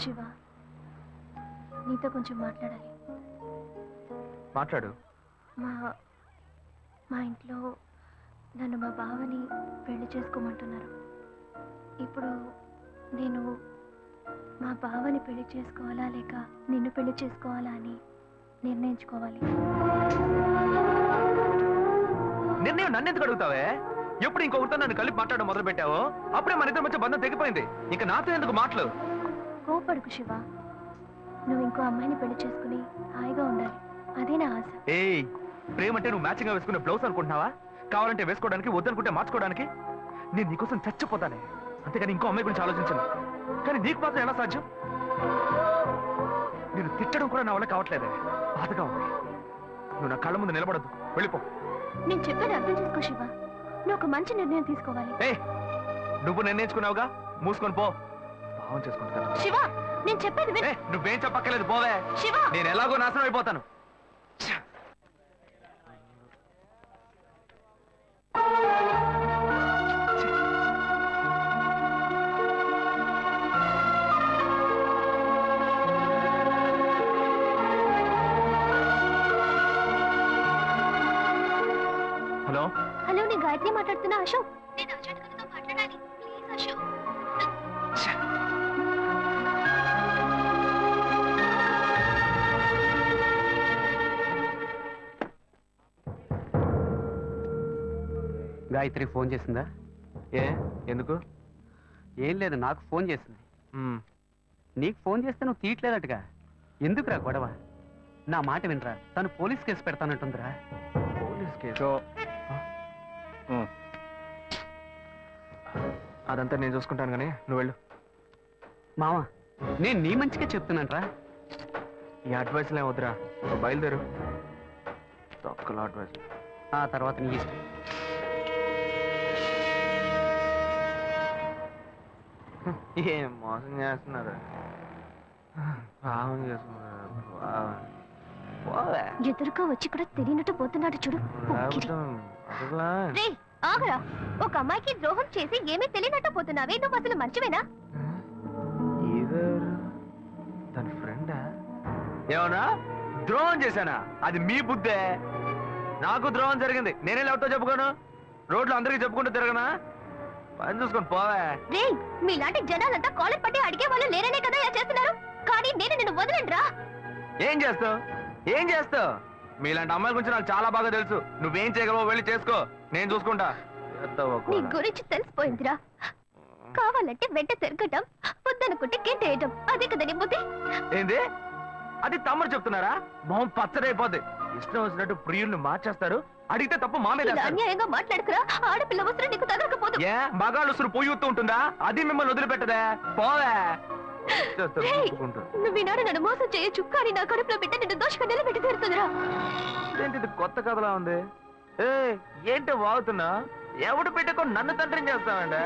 శివ నీతో కొంచెం మాట్లాడాలి. మాట్లాడు. మా మా ఇంట్లో నన్ను మా బావని పెళ్ళి చేసుకోమంటున్నారు. ఇప్పుడు నేను మా బావని పెళ్ళి చేసుకోవాలా లేక నిన్ను పెళ్ళి చేసుకోవాలా అని నిర్ణయించుకోవాలి. నిర్ణయం నన్ను ఎందుకు అడుగుతావే? ఎప్పుడు ఇంకొకరితో నన్ను కలిపి మాట్లాడడం మొదలు పెట్టావో అప్పుడే మన ఇద్దరి మధ్య బంధం తెగిపోయింది. ఇంకా నాతో ఎందుకు మాటలు కోపడుకు శివ. నువ్వు ఇంకో అమ్మాయిని పెళ్ళి చేసుకుని హాయిగా ఉండాలి. అదే నా ఆశ. ఏయ్ ప్రేమ అంటే నువ్వు మ్యాచింగ్ వేసుకునే బ్లౌజ్ అనుకుంటున్నావా? కావాలంటే వేసుకోవడానికి వద్దనుకుంటే మార్చుకోవడానికి. నేను నీకోసం చచ్చిపోతానే. అంతేగాని ఇంకో అమ్మాయి గురించి ఆలోచించను. కానీ నీకు మాత్రం ఎలా సాధ్యం? నేను తిట్టడం కూడా నా వల్ల కావట్లేదే. బాధగా ఉంది. నువ్వు నా కళ్ళ ముందు నిలబడద్దు. వెళ్ళిపో. నేను చెప్పేది అర్థం చేసుకో శివ. నువ్వు ఒక మంచి నిర్ణయం తీసుకోవాలి. ఏ నువ్వు నిర్ణయించుకున్నావుగా? మూసుకొని పో. భావం శివ నేను చెప్పేది విను. నువ్వేం చెప్పక్కర్లేదు పోవే. శివ! నేను ఎలాగో నాశనం అయిపోతాను. హలో? హలో నేను గాయత్రి మాట్లాడుతున్నా అశోక్. గాయత్రి ఫోన్ చేసిందా? ఏ? ఎందుకు? ఏం లేదు నాకు ఫోన్ చేసింది. మ్మ్. నీకు ఫోన్ చేస్తే నువ్వు తీయట్లేదట్టుగా ఎందుకురా గొడవ? నా మాట వినరా. తను పోలీస్ కేసు పెడతానంటుందిరా. Police case? అదంతా నేను చూసుకుంటాను కానీ నువ్వు వెళ్ళు. మావా నేను నీ మంచిగా చెప్తున్నానరా. ఈ అడ్వైస్లే వద్దురా? నువ్వు బయలుదేరు. తొక్కల అడ్వైస్ ఆ తర్వాత నీ ఇష్టం. ఏం మోసం చేస్తున్నారు? పావం చేస్తున్నారు. ఎదురుగా వచ్చి కూడా తెలియనట్టు పోతున్నాడు చూడు. రే ఆగరా. ఒక అమ్మాయికి ద్రోహం చేసి ఏమీ తెలియనట్టు పోతున్నావే? నువ్వు అసలు మంచివేనా? తన ఫ్రెండా? ఏమన్నా? ద్రోహం చేశానా? అది మీ బుద్ధే. నాకు ద్రోహం జరిగింది. నేనే ఎవరితో చెప్పుకోను? రోడ్లు అందరికీ చెప్పుకుంటూ తిరగనా? పని చూసుకొని పోవే. రే మీలాంటి జనాలంతా కాలర్ పట్టి అడిగే వాళ్ళు లేరనే కదా ఇలా చేస్తున్నారు. కానీ నేను నిన్ను వదలండ్రా ఏం చేస్తావు? ఏం చేస్తావు? మీలాంటి అమ్మాయిల గురించి నాకు చాలా బాగా తెలుసు. నువ్వేం చేయగలవో వెళ్ళి చేసుకో. నేను చూసుకుంటా. నీ? గురించి తెలిసిపోయిందిరా. కావాలంటే వెంట తిరగటం వద్దనుకుంటే గెంటేయటం అదే కదా నీ బుద్ధి? ఏంది? అది తమ్ముడు చెప్తున్నారా? మొహం పచ్చడైపోద్ది. ఇష్టం వచ్చినట్టు ప్రియుల్ని మార్చేస్తారు అడిగితే తప్పు మా మీద ఇలా వేస్తారు. అన్యాయంగా మాట్లాడుకురా ఆడపిల్ల వస్త్రం నీకు తగలకపోదు ఏ? మగాళ్ళు ఉసురు పొయ్యి ఉంటుందా అది మిమ్మల్ని వదిలిపెట్టదే. పోవే. నువ్వు ఈనాడు నన్ను మోసం చేయొచ్చు కానీ నా కడుపులో బిడ్డ నిన్ను దోషగా నిలబెట్టి తీరుతుందిరా. ఏంటి ఇది కొత్త కథలా ఉంది? ఏ ఏంటి వాగుతున్నా? ఎవడు పెట్టుకో నన్ను తండ్రిని చేస్తామండి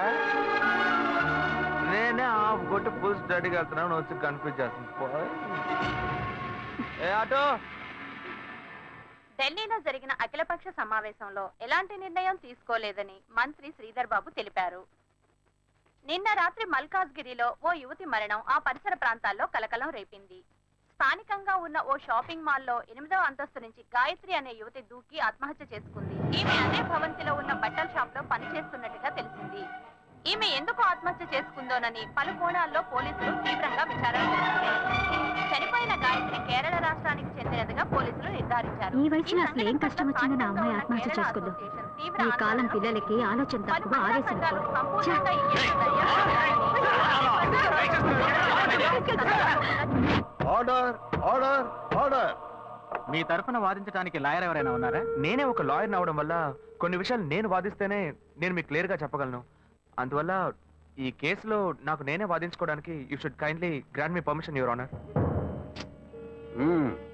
నేనే ఆఫ్ కొట్టి ఫుల్ స్టడీకి వెళ్తున్నాను వచ్చి కన్ఫ్యూజ్ చేస్తుంది పోయ్. ఏ ఆటో. ఢిల్లీలో జరిగిన అఖిలపక్ష సమావేశంలో ఎలాంటి నిర్ణయం తీసుకోలేదని మంత్రి శ్రీధర్ బాబు తెలిపారు. నిన్న రాత్రి మల్కాజ్గిరిలో ఓ యువతి మరణం ఆ పరిసర ప్రాంతాల్లో కలకలం రేపింది. స్థానికంగా ఉన్న ఓ షాపింగ్ మాల్లో ఎనిమిదవ అంతస్తు నుంచి గాయత్రి అనే యువతి దూకి ఆత్మహత్య చేసుకుంది. ఈమె అదే భవంతిలో ఉన్న బట్టల షాప్లో పనిచేస్తున్నట్టుగా తెలిసింది. ఈమె ఎందుకు ఆత్మహత్య చేసుకుందోనని పలు కోణాల్లో పోలీసులు తీవ్రంగా విచారణ చేస్తున్నారు. చనిపోయిన గాయత్రి కేరళ రాష్ట్రానికి పోలీసులు నిర్ధారించారు. ఈ వయసులో అసలు ఏం కష్టం వచ్చిందో నా అమ్మాయి ఆత్మహత్య చేసుకుందో. ఈ కాలం పిల్లలకి ఆలోచన తక్కువ ఆవేశం ఆర్డర్ ఆర్డర్ ఆర్డర్. మీ తరఫున వాదించడానికి లాయర్ ఎవరైనా ఉన్నారా? నేనే ఒక లాయర్ అవడం వల్ల కొన్ని విషయాలు నేను వాదిస్తేనే నేను మీకు క్లియర్గా చెప్పగలను. అందువల్ల ఈ కేసులో నాకు నేనే వాదించుకోవడానికి you should kindly grant me permission your honour.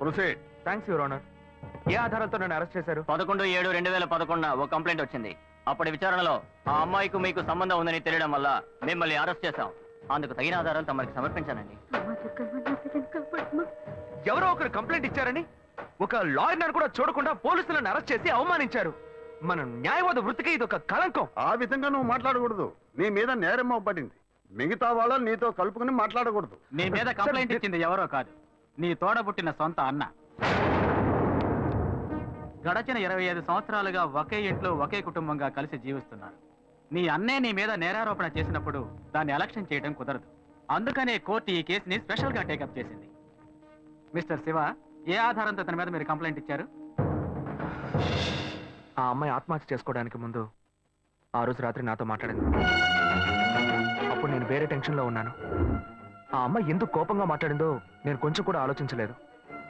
Proceed thanks your honour ఏ ఆధారాలతో నన్ను అరెస్ట్ చేశారు? పదకొండు ఏడు రెండు వేల పదకొండున ఓ కంప్లైంట్ వచ్చింది. అప్పటి విచారణలో ఆ అమ్మాయికి మీకు సంబంధం ఉందని తెలియడం వల్ల మిమ్మల్ని అరెస్ట్ చేశాం. అందుకు తగిన ఆధారాలు తమరికి సమర్పించానండి. ఎవరో ఒకరు కంప్లైంట్ ఇచ్చారని ఒక లాయర్ కూడా చూడకుండా పోలీసులను అరెస్ట్ చేసి అవమానించారు. మన న్యాయవాద వృత్తికి ఇది ఒక కళంకం. ఆ విధంగా నువ్వు మాట్లాడకూడదు. నీ మీద నేరం పడింది మిగతా వాళ్ళని నీతో కలుపుకుని మాట్లాడకూడదు. నీ మీద కంప్లైంట్ ఇచ్చింది ఎవరో కాదు. నీ తోడబుట్టిన సొంత అన్న. గడచిన ఇరవై ఐదు సంవత్సరాలుగా ఒకే ఇంట్లో ఒకే కుటుంబంగా కలిసి జీవిస్తున్నారు. నీ అన్నే నీ మీద నేరారోపణ చేసినప్పుడు దాన్ని ఎలక్షన్ చేయడం కుదరదు. అందుకనే కోర్టు ఈ కేసుని స్పెషల్గా టేకప్ చేసింది. మిస్టర్ శివ ఏ ఆధారంతో తన మీద మీరు కంప్లైంట్ ఇచ్చారు? ఆ అమ్మాయి ఆత్మహత్య చేసుకోవడానికి ముందు ఆ రోజు రాత్రి నాతో మాట్లాడింది. అప్పుడు నేను వేరే టెన్షన్లో ఉన్నాను. ఆ అమ్మాయి ఎందుకు కోపంగా మాట్లాడిందో నేను కొంచెం కూడా ఆలోచించలేదు.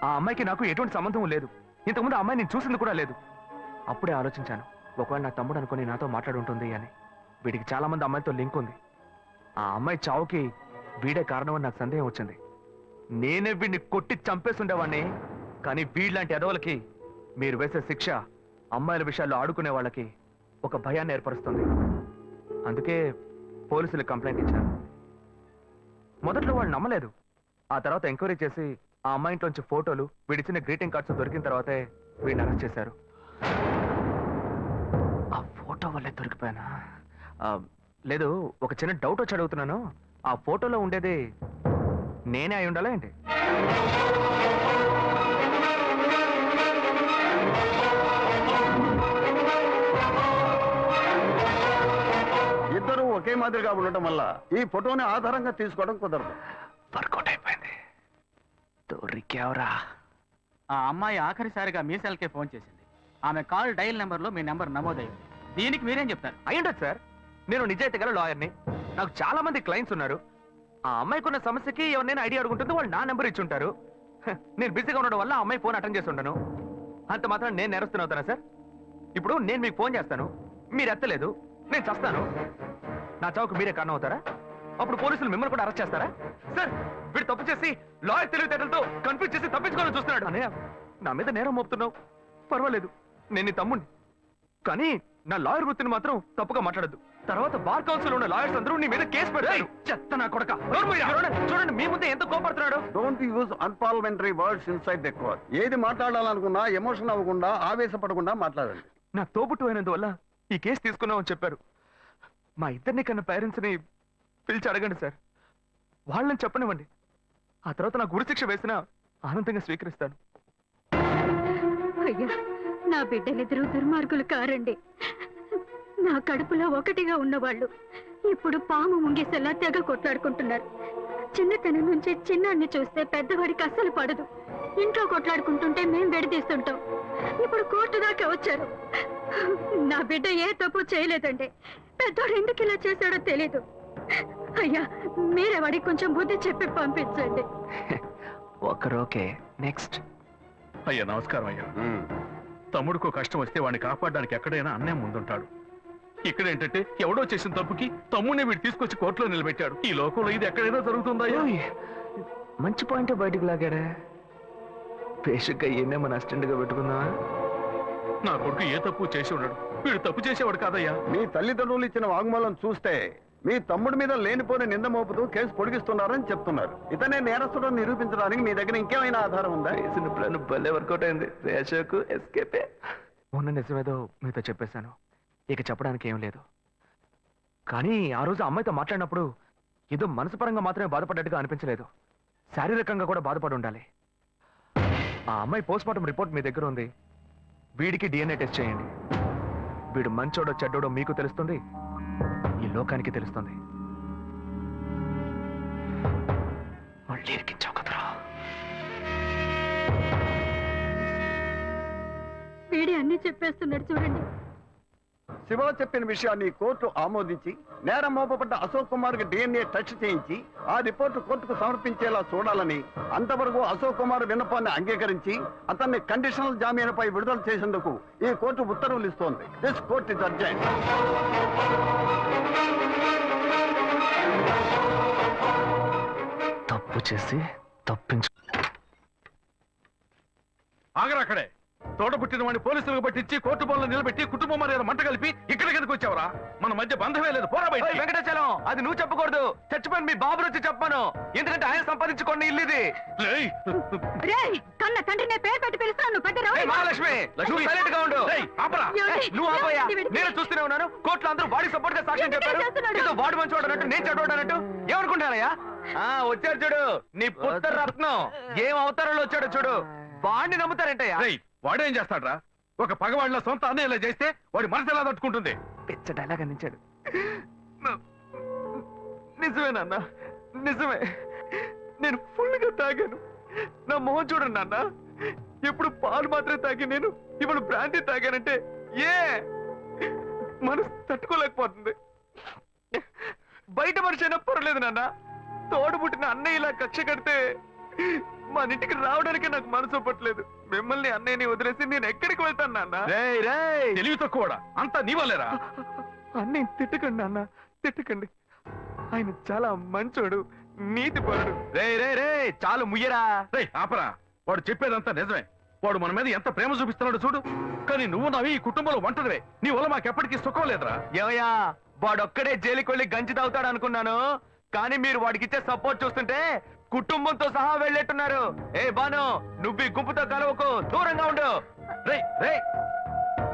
ఆ అమ్మాయికి నాకు ఎటువంటి సంబంధం లేదు. ఇంతకుముందు ఆ అమ్మాయి నేను చూసింది కూడా లేదు. అప్పుడే ఆలోచించాను ఒకవేళ నా తమ్ముడు అనుకుని నాతో మాట్లాడుంటుంది అని. వీడికి చాలా మంది అమ్మాయితో లింక్ ఉంది. ఆ అమ్మాయి చావుకి వీడే కారణం అని నాకు సందేహం వచ్చింది. నేనే వీడిని కొట్టి చంపేస్తుండేవాణ్ణి. కానీ వీళ్ళంటి ఎదవలకి మీరు వేసే శిక్ష అమ్మాయిల విషయాల్లో ఆడుకునే వాళ్ళకి ఒక భయాన్ని ఏర్పరుస్తుంది. అందుకే పోలీసులు కంప్లైంట్ ఇచ్చారు మొదట్లో వాళ్ళు నమ్మలేదు. ఆ తర్వాత ఎంక్వైరీ చేసి ఆ అమ్మాయి ఇంట్లోంచి ఫోటోలు వీడిచ్చిన గ్రీటింగ్ కార్డ్స్ దొరికిన తర్వాతే వీడిని అరెస్ట్ చేశారు. ఆ ఫోటో వల్లే దొరికిపోయానా? లేదు ఒక చిన్న డౌట్ వచ్చి అడుగుతున్నాను. ఆ ఫోటోలో ఉండేది నేనే అయి ఉండాలా ఏంటి? మాదిరిగా ఉండటం వల్ల ఈ ఫోటోని ఆధారంగా తీసుకోవడం కుదరదు. వర్కౌట్ అయిపోయింది. దొరికావురా. ఆ అమ్మాయి ఆఖరిసారిగా మీ సెల్కే ఫోన్ చేసింది. ఆమె కాల్ డైల్ నెంబర్లో మీ నెంబర్ నమోదైంది. దీనికి మీరేం చెప్తారు? అయ్యుండదు సార్. నేను నిజాయితీ గల లాయర్ని. నాకు చాలా మంది క్లయింట్స్ ఉన్నారు. ఆ అమ్మాయికి ఉన్న సమస్యకి ఎవరినైనా ఐడియా అడుగుంటుంది వాళ్ళు నా నెంబర్ ఇచ్చి ఉంటారు. హ, నేను బిజీగా ఉండడం వల్ల ఆ అమ్మాయి ఫోన్ అటెండ్ చేసి ఉండను. అంత మాత్రం నేను నేరస్తున్న అవుతానా సార్? ఇప్పుడు నేను మీకు ఫోన్ చేస్తాను. మీరు ఎత్తలేదు. నేను చస్తాను. నా చావుకు మీరే కారణం అవుతారా అప్పుడు పోలీసులు మిమ్మల్ని కూడా అరెస్ట్ చేస్తారా? సార్ వీడు తప్పు చేసి లాయర్ తెలివితేటలతో కన్ఫ్యూజ్ చేసి తప్పించుకోవాలని చూస్తున్నాడు. అన్నయ్య. నా మీద నేరం మోపుతున్నావు. పర్వాలేదు నేను నీ తమ్ముడిని కానీ నా లాయర్ వృత్తిని మాత్రం తప్పుగా మాట్లాడద్దు. తర్వాత బార్ కౌన్సిల్ ఉన్న లాయర్స్ అందరూ నీ మీద కేసు పెడతారు. చెత్త నా కొడక. చూడండి చూడండి మీ ముందే ఎంత కోపడుతున్నాడు? Don't use unparliamentary words inside the court ఏది మాట్లాడాలనుకున్నా ఎమోషన్ అవ్వకుండా ఆవేశపడకుండా మాట్లాడండి. నా తోబుట్టు అయినందువల్ల ఈ కేసు తీసుకున్నామని చెప్పారు. మా ఇద్దరిని కన్నా పేరెంట్స్ని పిలిచి అడగండి సార్ వాళ్ళని చెప్పనివ్వండి. ఆ తర్వాత నా గురుశిక్ష వేసినా ఆనందంగా స్వీకరిస్తాను. అయ్యా నా బిడ్డలిద్దరూ దుర్మార్గులు కారండి. నా కడుపులో ఒకటిగా ఉన్నవాళ్ళు ఇప్పుడు పాము ముంగేసేలా తెగ కొట్లాడుకుంటున్నారు. చిన్నతనం నుంచి చిన్నాన్ని చూస్తే పెద్దవాడికి అస్సలు పడదు. ఇంట్లో కొట్లాడుకుంటుంటే మేం విడదీస్తుంటాం. ఇప్పుడు కోర్టు దాకా వచ్చారు. నా బిడ్డ ఏ తప్పు చేయలేదండి. పెద్దోడు ఎందుకు ఇలా చేశాడో తెలీదు. అయ్యా మీరే వాడికి కొంచెం బుద్ధి చెప్పి పంపించండి. ఒకరోకే నెక్స్ట్. అయ్యా నమస్కారం అయ్యా. తమ్ముడికో కష్టం వస్తే వాడిని కాపాడడానికి ఎక్కడైనా అన్నే ముందుంటాడు. ఇక్కడ ఏంటంటే ఎవడో చేసిన తప్పుకి తమ్ముడిని వీడు తీసుకొచ్చి కోర్టులో నిలబెట్టాడు. ఈ లోకంలో ఇది ఎక్కడైనా జరుగుతుందా మంచి పాయింట్ బయటికి లాగాడే? బేసిక్గా ఈయనే మన అసిస్టెంట్గా పెట్టుకుందా నా కొడుకు ఏ తప్పు చేసి ఉన్నాడు వీడు తప్పు చేసేవాడు కాదయ్యా. మీ తల్లిదండ్రులు ఇచ్చిన వాంగ్మూలం చూస్తే మీ తమ్ముడి మీద లేనిపోని నింద మోపుతూ కేసు పొడిగిస్తున్నారని చెప్తున్నారు. ఇతనే నేరస్తుడు నిరూపించడానికి మీ దగ్గర ఇంకేమైనా ఆధారం ఉందా? వేసిన ప్లాన్ భలే వర్కౌట్ అయింది. రేషకు ఎస్కేపే మొన్న నిజమేదో మీతో చెప్పేశాను. ఇక చెప్పడానికి ఏం లేదు. కానీ ఆ రోజు అమ్మాయితో మాట్లాడినప్పుడు ఏదో మనసుపరంగా మాత్రమే బాధపడ్డట్టుగా అనిపించలేదు. శారీరకంగా కూడా బాధపడి ఉండాలి. ఆ అమ్మాయి పోస్ట్ మార్టం రిపోర్ట్ మీ దగ్గర ఉంది. వీడికి డిఎన్ఏ టెస్ట్ చేయండి. వీడు మంచోడో చెడ్డోడో మీకు తెలుస్తుంది. ఈ లోకానికి తెలుస్తుంది. మళ్ళీ ఇరికించావు కదరా. వీడి అన్ని చెప్పేస్తున్నాడు చూడండి. శివ చెప్పిన విషయాన్ని కోర్టు ఆమోదించి నేరం మోపబడ్డ అశోక్ కుమార్కి డిఎన్ఏ టెస్ట్ చేయించి ఆ రిపోర్టు కోర్టుకు సమర్పించేలా చూడాలని అంతవరకు అశోక్ కుమార్ విన్నపాన్ని అంగీకరించి అతన్ని కండిషనల్ జామీనుపై విడుదల చేసేందుకు ఈ కోర్టు ఉత్తర్వులు ఇస్తోంది. దిస్ కోర్ట్ ఇస్ అర్జెంట్ తప్పు చేసి తప్పించు ఆగరా అక్కడే. తోడబుట్టిన వాడిని పోలీసులకు పట్టించి కోర్టు బోన్లో నిలబెట్టి కుటుంబం మర్యాద మంట కలిపి ఇక్కడికి ఎందుకు వచ్చావరా? మన మధ్య బంధమే లేదు. పోరా బయట వెంకటాచలం అది నువ్వు చెప్పకూడదు. చచ్చిపోయిన మీ బాబు వచ్చి చెప్పాను. ఎందుకంటే ఆయన సంపాదించుకోండి ఇల్లు ఇది. రేయ్. కన్న తండ్రినే పేరు పెట్టి పిలుస్తాను. నువ్వు పెద్ద మహాలక్ష్మి నువ్వు సైలెంట్గా ఉండు. ఆపరా. నువ్వు ఆపోయా వీడికి? నేను చూస్తూనే ఉన్నాను. కోర్టులో అందరూ వాడి సపోర్ట్గా సాక్ష్యం చెప్పారు. వాడు మంచి అన్నట్టు నేను చెడ్డవాడు అన్నట్టు. ఏమనుకుంటానయ్యా వచ్చాడు చూడు. నీ పుత్ర రత్నం. ఏం అవతారంలో వచ్చాడు చూడు. వాడిని నమ్ముతారంటయ్యా? రేయ్, వాడేం చేస్తాడ్రా? ఒక పగవాడిలో సొంత అన్నయ్య ఇలా చేస్తే వాడి మనసు ఎలా తట్టుకుంటుంది? పిచ్చ డైలాగ్ అందించాడు. నిజమేనన్న నిజమే నేను ఫుల్గా తాగాను. నా మొహం చూడండి నాన్న. ఎప్పుడు పాలు మాత్రమే తాగి నేను ఇప్పుడు బ్రాండీ తాగానంటే ఏ? మనసు తట్టుకోలేకపోతుంది. బయట మనిషి అయినా పర్వాలేదు నాన్న. తోడు పుట్టిన అన్నయ్య ఇలా కక్ష కడితే మన ఇంటికి రావడానికే నాకు మనసు ఒప్పట్లేదు మిమ్మల్ని అన్నయ్యని వదిలేసి నేను ఎక్కడికి వెళ్తాను నాన్న? తెలివి తక్కువడా అంతా నీ వల్లేరా? అన్నీ తిట్టకండి అన్న తిట్టకండి. ఆయన చాలా మంచోడు నీతిపరుడు రే రే రే చాలు ముయ్యరా. రేయ్ ఆపరా. వాడు చెప్పేదంతా నిజమే. వాడు మన మీద ఎంత ప్రేమ చూపిస్తున్నాడు చూడు. కానీ నువ్వు నవి ఈ కుటుంబంలో ఒంటరివే. నీ వల్ల మాకెప్పటికీ సుఖం లేదురా. ఏమయ్యా? వాడొక్కడే జైలుకి వెళ్ళి గంజి తాగుతాడు అనుకున్నాను కానీ మీరు వాడికి ఇచ్చే సపోర్ట్ చూస్తుంటే కుటుంబంతో సహా వెళ్ళేట్టున్నారు. ఏ బాను నువ్వు ఈ గుంపుతో కలవకు దూరంగా ఉండు. రేయ్ రేయ్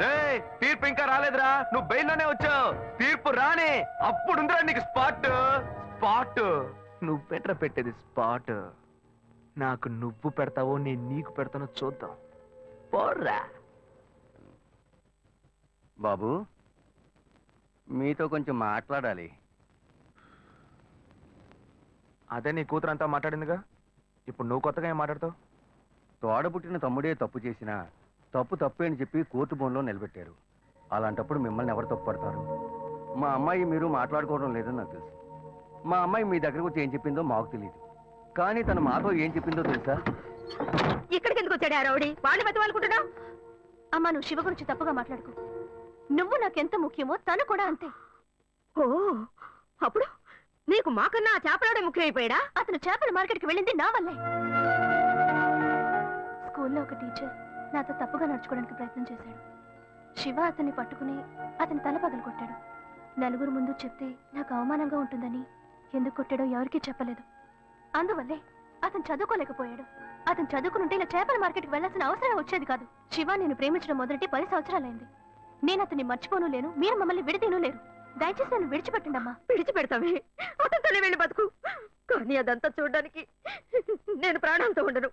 రే తీర్పు ఇంకా రాలేదురా. నువ్వు బెయిల్లోనే వచ్చావు తీర్పు రాని అప్పుడుందిరా నీకు స్పాట్. స్పాట్. నువ్వు బెటర్ పెట్టేది స్పాట్. నాకు నువ్వు పెడతావో నేను నీకు పెడతానో చూద్దాం. పోర్రా. బాబు మీతో కొంచెం మాట్లాడాలి. అదే నీ కూతురు అంతా మాట్లాడిందిగా? ఇప్పుడు నువ్వు కొత్తగా ఏం మాట్లాడతావు? తోడబుట్టిన తమ్ముడే తప్పు చేసినా తప్పు తప్పే అని చెప్పి కోర్టు బోన్లో నిలబెట్టారు. అలాంటప్పుడు మిమ్మల్ని ఎవరు తప్పు పడతారు? మా అమ్మాయి మీరు మాట్లాడుకోవడం లేదని నాకు తెలుసు. మా అమ్మాయి మీ దగ్గరకు వచ్చి ఏం చెప్పిందో మాకు తెలియదు కానీ తన మాతో ఏం చెప్పిందో తెలుసా? ఇక్కడికి ఎందుకు వచ్చాడు ఆ రౌడీ? వాడిని బతవాలనుకుంటున్నావు అమ్మా నువ్వు శివ గురించి తప్పుగా మాట్లాడుకో. నువ్వు నాకెంత ముఖ్యమో తను కూడా అంతే. ఓ అప్పుడు? నీకు మాకన్నా ఆ చేపలాడే ముఖ్యమైపోయాడా? అతను చేపల మార్కెట్కి వెళ్ళింది నా వల్లే. స్కూల్లో ఒక టీచర్ నాతో తప్పుగా నడుచుకోవడానికి ప్రయత్నం చేశాడు. శివ అతన్ని పట్టుకుని అతని తల పగలగొట్టాడు నలుగురు ముందు చెప్తే నాకు అవమానంగా ఉంటుందని ఎందుకు కొట్టాడో ఎవరికీ చెప్పలేదు. అందువల్లే అతను చదువుకోలేకపోయాడు. అతను చదువుకునుంటే ఇలా చేపల మార్కెట్కి వెళ్ళాల్సిన అవసరం వచ్చేది కాదు. శివ నేను ప్రేమించడం మొదటి పది సంవత్సరాలైంది. నేను అతన్ని మర్చిపోను లేను. మీరు మమ్మల్ని విడదీను లేరు. దయచేసి నన్ను విడిచిపెట్టండమ్మా. విడిచిపెడతావే? అతనితోనే వెళ్ళి బతుకు. కానీ అదంతా చూడడానికి నేను ప్రాణాలతో ఉండను.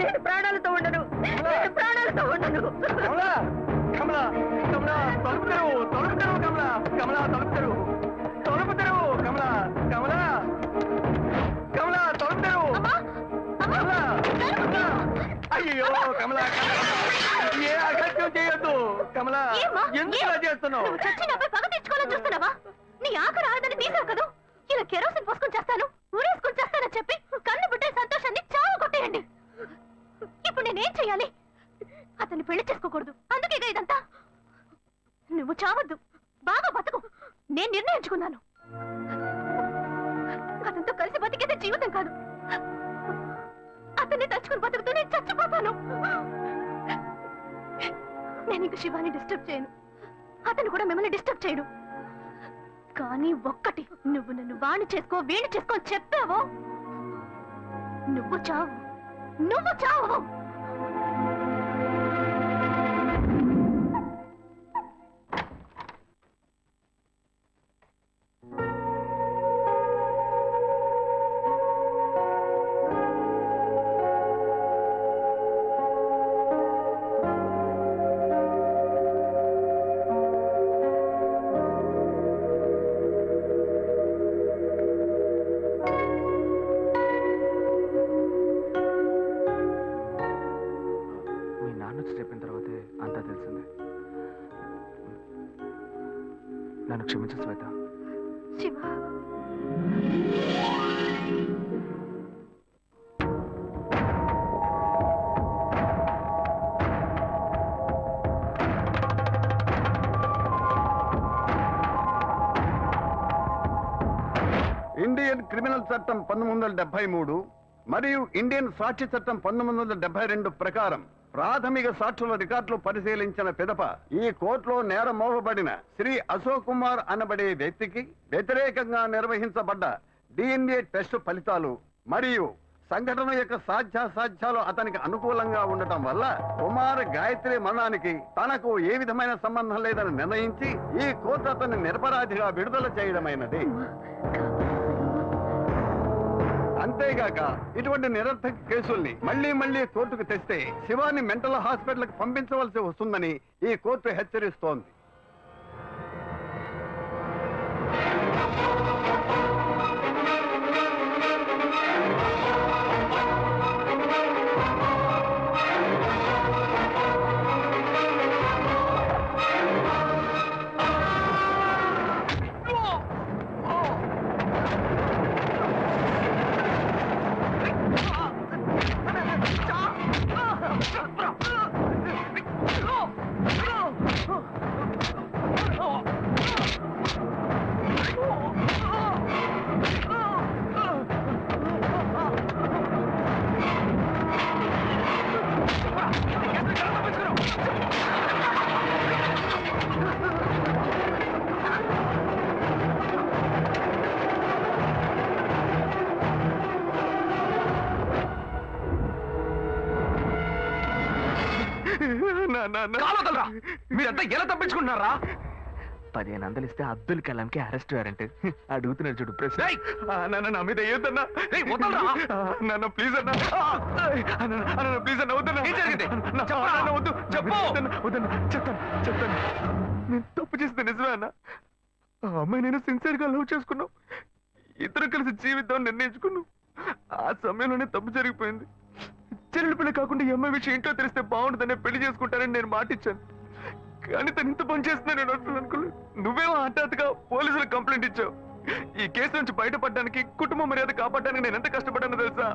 నేను ప్రాణాలతో ఉండను. నేను ప్రాణాలతో ఉండను. కమలా. కమలా. కమలా. తలుపు తెరువు. తలుపు తెరువు కమలా. కమలా తలుపు తెరువు. తలుపు తెరువు కమలా. కమలా. కమలా తలుపు తెరువు. కమలా. కమలా అయ్యో కమలా ఏ అగత్యం చేయొద్దు. కమలా ఏమ్మా? ఎందుకు ఇలా చేస్తున్నావు? చచ్చి నాపై చూస్తున్నావా? నీ ఆఖరి ఆడదని తీసావు కదా? ఇలా కెరోసిన్ పోసుకొని చేస్తాను ఊరేసుకొని చేస్తానని చెప్పి కన్ను పుట్టే సంతోషాన్ని చావు కొట్టేయండి. ఇప్పుడు నేనేం చెయ్యాలి అతన్ని పెళ్ళి చేసుకోకూడదు. అందుకే ఇదంతా. నువ్వు చావద్దు. బాగా బతుకు. నేను నిర్ణయించుకున్నాను. అతనితో కలిసి బతికేదే జీవితం కాదు. అతన్ని తలుచుకుని బతుకుతూ నేను చచ్చిపోతాను. నేను ఇంక శివాని డిస్టర్బ్ చేయను. అతను కూడా మిమ్మల్ని డిస్టర్బ్ చేయడు. కానీ ఒక్కటి. నువ్వు నన్ను వాణి చేసుకో వీణి చేసుకో చెప్పావు? నువ్వు చావు. నువ్వు చావు. క్షమించు శ్వేత శివ ఇండియన్ క్రిమినల్ చట్టం పంతొమ్మిది వందల డెబ్బై మూడు మరియు ఇండియన్ సాక్షి చట్టం పంతొమ్మిది వందల డెబ్బై రెండు ప్రకారం ప్రాథమిక సాక్షుల రికార్డులు పరిశీలించిన పిదప ఈ కోర్టులో నేరం మోపబడిన శ్రీ అశోక్ కుమార్ అనబడే వ్యక్తికి వ్యతిరేకంగా నిర్వహించబడ్డ డిఎన్ఏ టెస్ట్ ఫలితాలు మరియు సంఘటన యొక్క సాధ్యాసాధ్యాలు అతనికి అనుకూలంగా ఉండటం వల్ల కుమార్ గాయత్రి మరణానికి తనకు ఏ విధమైన సంబంధం లేదని నిర్ణయించి ఈ కోర్టు అతన్ని నిరపరాధిగా విడుదల చేయడమైనది. అంతేగాక ఇటువంటి నిరర్థక కేసుల్ని మళ్ళీ మళ్ళీ కోర్టుకు తెస్తే శివాని మెంటల్ హాస్పిటల్కి పంపించవలసి వస్తుందని ఈ కోర్టు హెచ్చరిస్తోంది. మీరంతా ఎలా తప్పించుకుంటున్నారా? పదిహేను వందలు ఇస్తే అబ్దుల్ కలాంకి అరెస్ట్ వారెంట్ అడుగుతున్నాడు చూడు ప్రశ్న నాన్న నా మీద ఏదన్నా నాన్న ప్లీజ్ అన్న. అన్న ప్లీజ్ అన్న వద్దన్నా. ఏం జరిగింది? అన్న వద్దు. చెప్పు! వద్దన్న చెప్తాను చెప్తాను. నేను తప్పు చేస్తే నిజమే అన్న. ఆ అమ్మాయి నేను సిన్సియర్గా లవ్ చేసుకున్నాం. ఇద్దరు కలిసి జీవితం నిర్ణయించుకున్నాం. ఆ సమయంలోనే తప్పు జరిగిపోయింది. చెల్లెలు పిల్ల కాకుండా ఈ అమ్మాయి విషయం ఇంట్లో తెలిస్తే బాగుంటుందనే పెళ్ళి చేసుకుంటానని నేను మాటిచ్చాను. కానీ తను ఇంత పని చేస్తున్నా నేను అసలు అనుకోలేదు. నువ్వేమో హఠాత్తుగా పోలీసులకు కంప్లైంట్ ఇచ్చావు. ఈ కేసు నుంచి బయటపడడానికి కుటుంబ మర్యాద కాపాడడానికి నేను ఎంత కష్టపడ్డానో తెలుసా?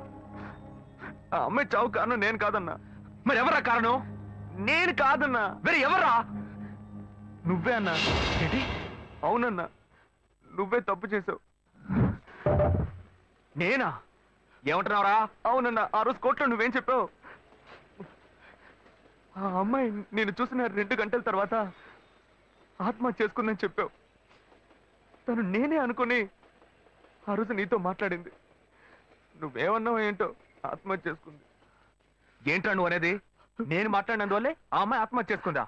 ఆ అమ్మాయి చావు కారణం నేను కాదన్నా. మరి ఎవరా కారణం? నేను కాదన్నా. వేరే ఎవరా నువ్వే అన్నా. ఏంటి? అవునన్నా. నువ్వే తప్పు చేసావు నేనా? ఏమంటున్నావురా? అవునన్నా. ఆ రోజు కోర్టులో నువ్వేం చెప్పావు? ఆ అమ్మాయి నేను చూసిన రెండు గంటల తర్వాత ఆత్మహత్య చేసుకుందని చెప్పావు. తను నేనే అనుకుని ఆ రోజు నీతో మాట్లాడింది. నువ్వేమన్నావు ఏంటో ఆత్మహత్య చేసుకుంది. ఏంట్రా నువ్వు అనేది? నేను మాట్లాడినందువల్లే ఆ అమ్మాయి ఆత్మహత్య చేసుకుందా?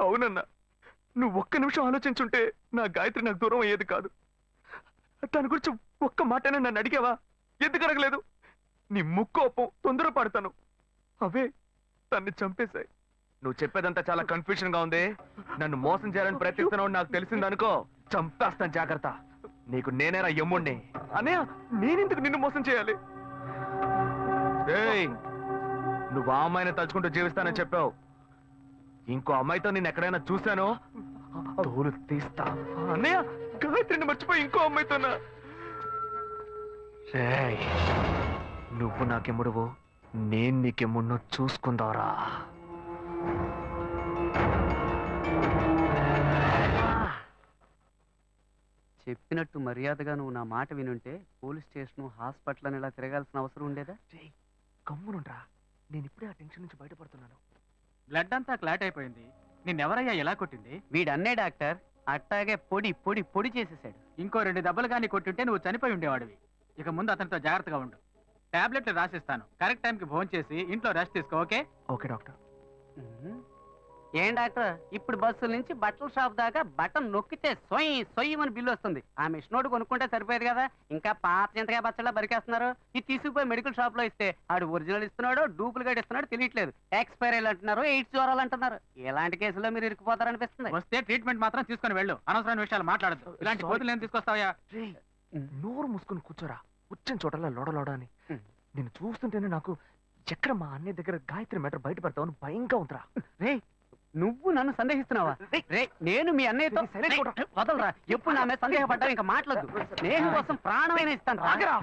అవునన్నా. నువ్వు ఒక్క నిమిషం ఆలోచించుంటే నా గాయత్రి నాకు దూరం అయ్యేది కాదు. దాని గురించి ఒక్క మాటనే నన్ను అడిగావా? ఎందుకు అడగలేదు? నీ ముక్కు ఒప్పం తొందర పడతాను అవే తన్ని చంపేశాయి. నువ్వు చెప్పేదంతా చాలా కన్ఫ్యూజన్గా ఉంది. నన్ను మోసం చేయాలని ప్రయత్నిస్తున్నావు నాకు తెలిసిందనుకో చంపేస్తాను జాగ్రత్త. నీకు నేనేరా యమ్ముణ్ణి అనే నేనెందుకు నిన్ను మోసం చేయాలి? ఏయ్ నువ్వు ఆ అమ్మాయిని తలుచుకుంటూ జీవిస్తానని చెప్పావు. ఇంకో అమ్మాయితో నేను ఎక్కడైనా చూశానో తోలు తీస్తా. అన్నయ్య గాయత్రిని మర్చిపోయి ఇంకో అమ్మాయితోనా? నువ్వు నాకెమ్ముడువు నేను నీకెమ్ముడినో చూసుకుందావరా. చెప్పినట్టు మర్యాదగా నువ్వు నా మాట వినుంటే పోలీస్ స్టేషన్ హాస్పిటల్ అని ఇలా తిరగాల్సిన అవసరం ఉండేదా? కమ్మునుండ్రా నేను ఇప్పుడే ఆ టెన్షన్ నుంచి బయటపడుతున్నాను. బ్లడ్ అంతా క్లాట్ అయిపోయింది. నిన్నెవరయ్యా ఎలా కొట్టింది? వీడన్నే డాక్టర్ అట్టాగే పొడి పొడి పొడి చేసేసాడు ఇంకో రెండు దెబ్బలు కానీ కొట్టుంటే నువ్వు చనిపోయి ఉండేవాడివి. ఇక ముందు అతనితో జాగ్రత్తగా ఉండు. టాబ్లెట్లు రాసిస్తాను. కరెక్ట్ టైంకి ఫోన్ చేసి ఇంట్లో రెస్ట్ తీసుకో ఓకే? Okay doctor. ఏం డాక్టర్? ఇప్పుడు బస్సుల నుంచి బట్టల షాప్ దాకా బటన్ నొక్కితే సొయ్యి సొయ్యమని బిల్లు వస్తుంది. ఆ మిషన్ ఒకటి కొనుక్కుంటే సరిపోయేది కదా? ఇంకా పాత చింతకాయ బచ్చలా బరికేస్తున్నారు. ఇది తీసుకుపోయి మెడికల్ షాప్లో ఇస్తే ఆడు ఒరిజినల్ ఇస్తున్నాడో డూప్లికేట్ ఇస్తున్నాడో తెలియట్లేదు. ఎక్స్పైరీలు అంటున్నారు ఎయిడ్స్ జ్వరాలు అంటున్నారు. ఇలాంటి కేసులో మీరు ఇరుక్కుపోతారనిపిస్తుంది. వస్తే ట్రీట్మెంట్ మాత్రం తీసుకొని వెళ్ళు. అనవసరమైన విషయాలు మాట్లాడద్దు. ఇలాంటి. కోతులు ఏం తీసుకొస్తావా నోరు మూసుకొని కూర్చోరా. వచ్చిన చోటలా లోడ లోడ అని. నేను చూస్తుంటేనే నాకు ఎక్కడ మా అన్నయ్య దగ్గర గాయత్రి మ్యాటర్ బయటపడతావు భయంగా ఉందిరా. రే నువ్వు నన్ను సందేహిస్తున్నావా? రే నేను మీ అన్నయ్యతో వదలరా ఎప్పుడు నా మీద సందేహపడ్డా ఇంకా మాట్లాడదు. స్నేహం కోసం ప్రాణమైన ఇస్తాను రా. ఆగరా.